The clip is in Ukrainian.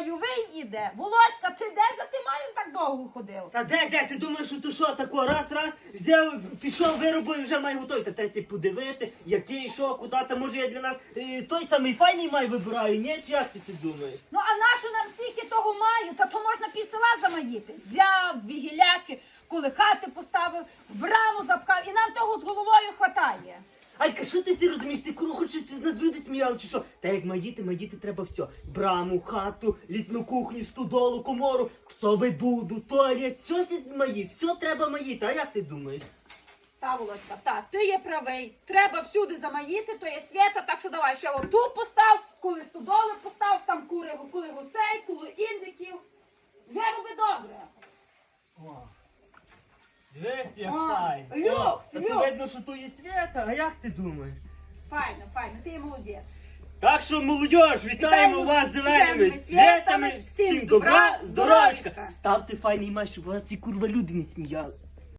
Майовий іде. Володька, ти де за тим маєм так довго ходив? Та де, де, ти думаєш, що то що тако, раз, раз, взяв, пішов, виробив, вже май готовий. Та треба подивити, який, що, куди, та може я для нас е, той самий файний май вибираю, ні? Чи як ти це думаєш? Ну а нащо нам стільки того маю? Та то можна пів села замаїти. Взяв дві гіляки, коли хати поставив, браму запхав, і нам того з головою хватає. Айка, що ти си розумієш? Ти куру хочеш з нас люди сміяли, чи що? Та як маїти, маїти треба все. Браму, хату, літну кухню, студолу, комору, псовий буду, туалет, все сі маїть, все треба маїти, а як ти думаєш? Та, Володька, та, ти є правий. Треба всюди замаїти, то є свята, так що давай ще оту постав, коли студоли постав, там кури, коли гусей, коли індиків. Вже роби добре. Дивись, як О, файно. люкс, О, Та то люкс. видно, що то є свята, а як ти думаєш? Файно, файно, ти є молодець. Так що, молодь, вітаємо Вітаємо вас з зеленими святами, всім добра, здоров'ячка. Ставте файний май, щоб вас ці курва люди не сміяли.